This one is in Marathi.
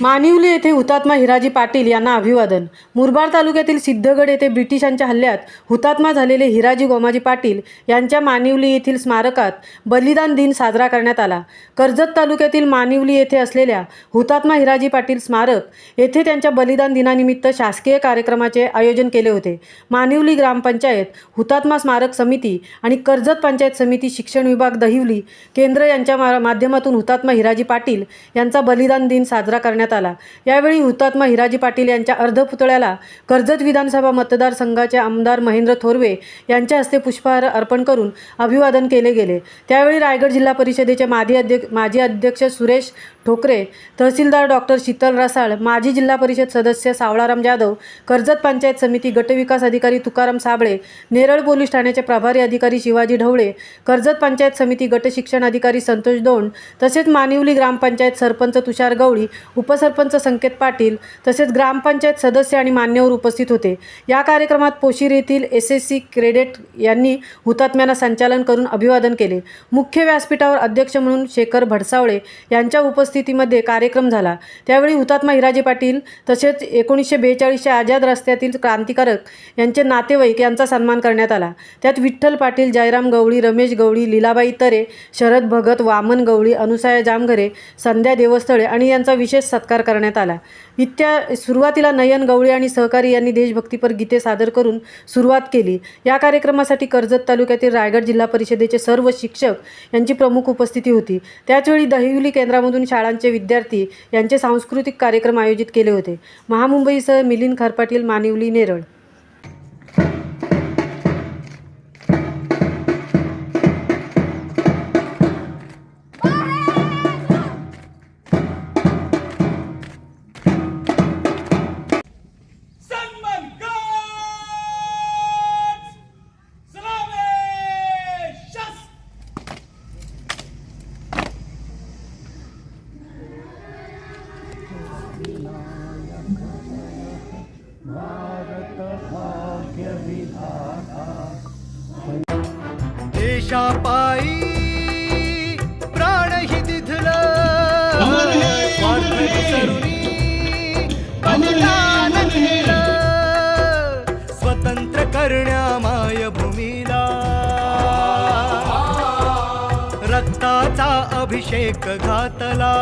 मानिवली येथे हुतात्मा हिराजी पाटील यांना अभिवादन. मुरबाड तालुक्यातील सिद्धगड येथे ब्रिटिशांच्या हल्ल्यात हुतात्मा झालेले हिराजी गोमाजी पाटील यांच्या मानिवली येथील स्मारकात बलिदान दिन साजरा करण्यात आला. कर्जत तालुक्यातील मानिवली येथे असलेल्या हुतात्मा हिराजी पाटील स्मारक येथे त्यांच्या बलिदान दिनानिमित्त शासकीय कार्यक्रमाचे आयोजन केले होते. मानिवली ग्रामपंचायत हुतात्मा स्मारक समिती आणि कर्जत पंचायत समिती शिक्षण विभाग दहिवली केंद्र यांच्या मा- माध्यमातून हुतात्मा हिराजी पाटील यांचा बलिदान दिन साजरा करण्यात आला. यावेळी हुतात्मा हिराजी पाटील यांच्या अर्धपुतळ्याला कर्जत विधानसभा मतदारसंघाचे आमदार महेंद्र थोरवे यांच्या हस्ते पुष्पहार अर्पण करून अभिवादन केले गेले. त्यावेळी रायगड जिल्हा परिषदेचे माजी अध्यक्ष माजी अध्यक्ष सुरेश ठोकरे तहसीलदार डॉक्टर शीतल रसाळ माजी जिल्हा परिषद सदस्य सावळाराम जाधव कर्जत पंचायत समिती गटविकास अधिकारी तुकाराम साबळे नेरळ पोलीस ठाण्याचे प्रभारी अधिकारी शिवाजी ढवळे कर्जत पंचायत समिती गट शिक्षण अधिकारी संतोष दोंड तसेच मानिवली ग्रामपंचायत सरपंच तुषार गवळी उपसरपंच संकेत पाटील तसेच ग्रामपंचायत सदस्य आणि मान्यवर उपस्थित होते. या कार्यक्रमात पोशीर येथील एस एस सी क्रेडेट यांनी हुतात्म्यांना संचालन करून अभिवादन केले. मुख्य व्यासपीठावर अध्यक्ष म्हणून शेखर भडसावळे यांच्या उपस्थितीमध्ये कार्यक्रम झाला. त्यावेळी हुतात्मा हिराजे पाटील तसेच एकोणीसशे बेचाळीसच्या आझाद रस्त्यातील क्रांतिकारक यांचे नातेवाईक यांचा सन्मान करण्यात आला. त्यात विठ्ठल पाटील जयराम गवळी रमेश गवळी लीलाबाई तरे शरद भगत वामन गवळी अनुसाया जामघरे संध्या देवस्थळे आणि यांचा विशेष सत्कार करण्यात आला. इत्या सुरुवातीला नयन गवळी आणि सहकारी यांनी देशभक्तीपर गीते सादर करून सुरुवात केली. या कार्यक्रमासाठी कर्जत तालुक्यातील रायगड जिल्हा परिषदेचे सर्व शिक्षक यांची प्रमुख उपस्थिती होती. त्याचवेळी दहिवली केंद्रामधून शाळा शाळांचे विद्यार्थी यांचे सांस्कृतिक कार्यक्रम आयोजित केले होते. महामुंबईसह मिलिंद खरपाटील मानिवली नेरळ. देशापायी प्राणही दिधलं बलिदान दिलं स्वतंत्र करण्या मायभूमीला. रक्ताचा अभिषेक घातला.